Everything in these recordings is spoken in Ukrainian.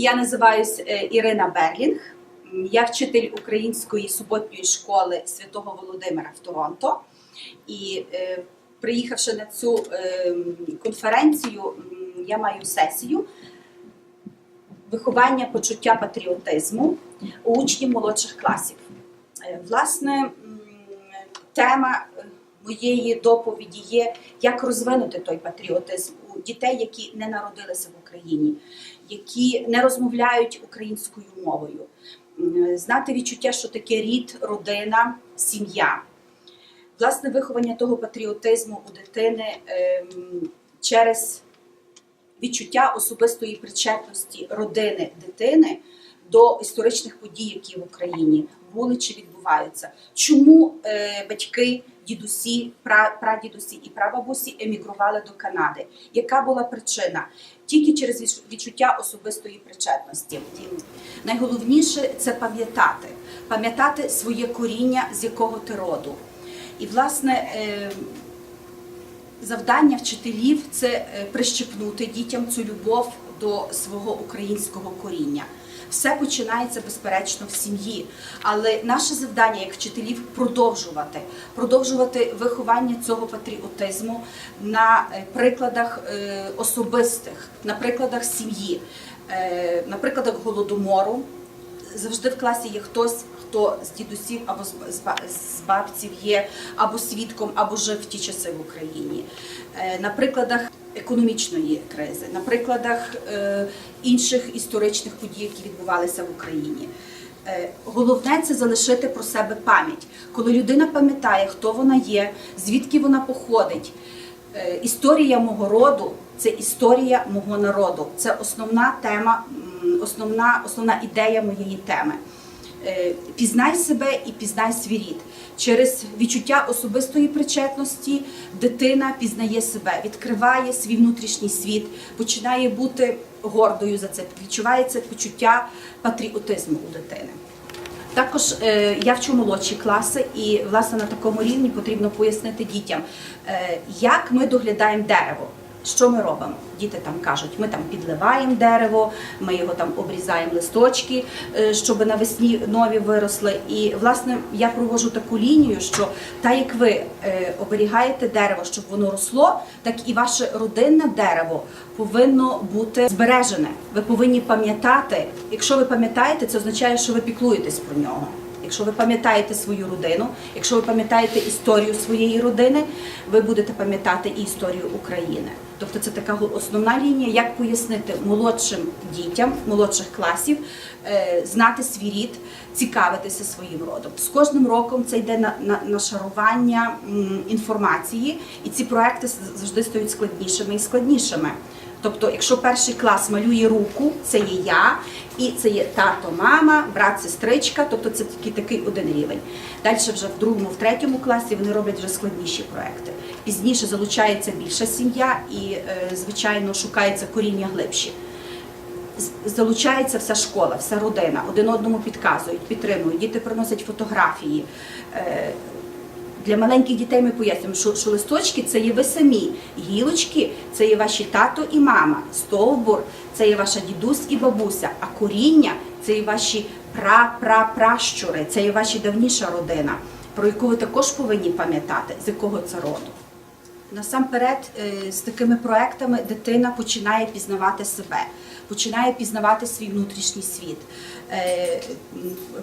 Я називаюсь е, Ірина Берлінг. Я вчитель української суботньої школи Святого Володимира в Торонто. І е, приїхавши на цю е, конференцію, я маю сесію виховання почуття патріотизму у учнів молодших класів. Е, Власне, тема моєї доповіді є, як розвинути той патріотизм у дітей, які не народилися в Україні, які не розмовляють українською мовою, знати відчуття, що таке рід, родина, сім'я. Власне, виховання того патріотизму у дитини ем, через відчуття особистої причетності родини дитини до історичних подій, які в Україні були чи відбуваються. Чому е, батьки, дідусі, пра, прадідусі і прабабусі емігрували до Канади? Яка була причина? Тільки через відчуття особистої причетності. Найголовніше це пам'ятати, пам'ятати своє коріння, з якого ти роду. І, власне, е, завдання вчителів це е, прищепнути дітям цю любов до свого українського коріння. Все починається безперечно в сім'ї, але наше завдання як вчителів продовжувати, продовжувати виховання цього патріотизму на е, прикладах е, особистих, на прикладах сім'ї, е, на прикладах голодомору. Завжди в класі є хтось, хто з дідусів або з- з ба- з бабців є або свідком, або жив в ті часи в Україні. На прикладах економічної кризи, на прикладах е, інших історичних подій, які відбувалися в Україні. Е, Головне це залишити про себе пам'ять. Коли людина пам'ятає, хто вона є, звідки вона походить. Е, Історія мого роду це історія мого народу. Це основна тема, основна, основна ідея моєї теми. Е, Пізнай себе і пізнай свій рід. Через відчуття особистої причетності дитина пізнає себе, відкриває свій внутрішній світ, починає бути гордою за це. Відчувається почуття патріотизму у дитини. Також е, я вчу молодші класи, і власне на такому рівні потрібно пояснити дітям, е, як ми доглядаємо дерево. Що ми робимо? Діти там кажуть, ми там підливаємо дерево, ми його там обрізаємо листочки, е, щоб навесні нові виросли. І власне я проводжу таку лінію, що так як ви е, оберігаєте дерево, щоб воно росло, так і ваше родинне дерево повинно бути збережене. Ви повинні пам'ятати. Якщо ви пам'ятаєте, це означає, що ви піклуєтесь про нього. Якщо ви пам'ятаєте свою родину, якщо ви пам'ятаєте історію своєї родини, ви будете пам'ятати і історію України. Тобто це така основна лінія, як пояснити молодшим дітям молодших класів е, знати свій рід, цікавитися своїм родом. З кожним роком це йде на, на, на шарування інформації, і ці проекти завжди стають складнішими і складнішими. Тобто, якщо перший клас малює руку, це є я, і це є тато, мама, брат, сестричка, тобто це тільки такий один рівень. Далі вже в другому, в третьому класі вони роблять вже складніші проекти. Пізніше залучається більша сім'я і, е, звичайно, шукається коріння глибші. Залучається вся школа, вся родина, один одному підказують, підтримують, діти приносять фотографії. Для маленьких дітей ми пояснюємо, що, що листочки це є ви самі, гілочки це є ваші тато і мама, стовбур це є ваша дідусь і бабуся, а коріння це є ваші пра-пра-пращури, це є ваша давніша родина, про яку ви також повинні пам'ятати, з якого це роду. Насамперед, е, з такими проектами дитина починає пізнавати себе, починає пізнавати свій внутрішній світ, е,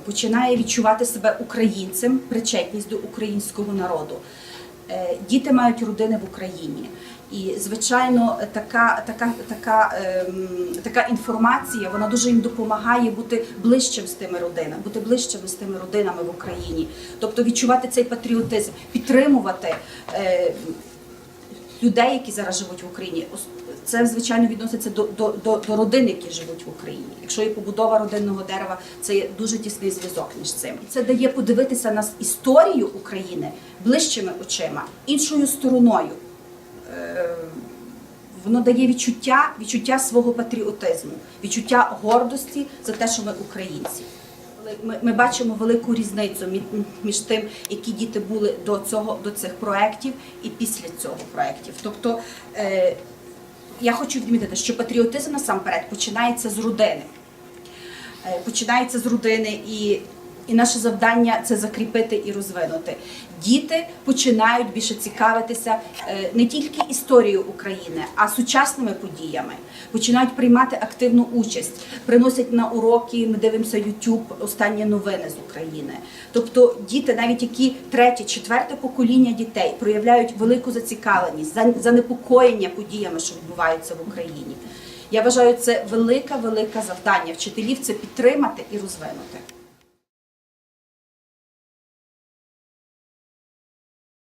починає відчувати себе українцем, причетність до українського народу. Е, Діти мають родини в Україні. І, звичайно, така, така, така, ем, така інформація вона дуже їм допомагає бути ближчим з тими родинами, бути ближчими з тими родинами в Україні. Тобто відчувати цей патріотизм, підтримувати е, людей, які зараз живуть в Україні. Це звичайно відноситься до, до, до, до родин, які живуть в Україні. Якщо є побудова родинного дерева, це є дуже тісний зв'язок між цим. Це дає подивитися на історію України ближчими очима, іншою стороною. Е, Воно дає відчуття, відчуття свого патріотизму, відчуття гордості за те, що ми українці. Ми, ми бачимо велику різницю між тим, які діти були до цього до цих проєктів і після цього проєктів. Тобто е, я хочу відмітити, що патріотизм насамперед починається з родини. Е, Починається з родини і. І наше завдання це закріпити і розвинути. Діти починають більше цікавитися е, не тільки історією України, а сучасними подіями. Починають приймати активну участь, приносять на уроки. Ми дивимося YouTube, останні новини з України. Тобто діти, навіть які третє, четверте покоління дітей, проявляють велику зацікавленість, за- занепокоєння подіями, що відбуваються в Україні. Я вважаю, це велике, велике завдання вчителів це підтримати і розвинути.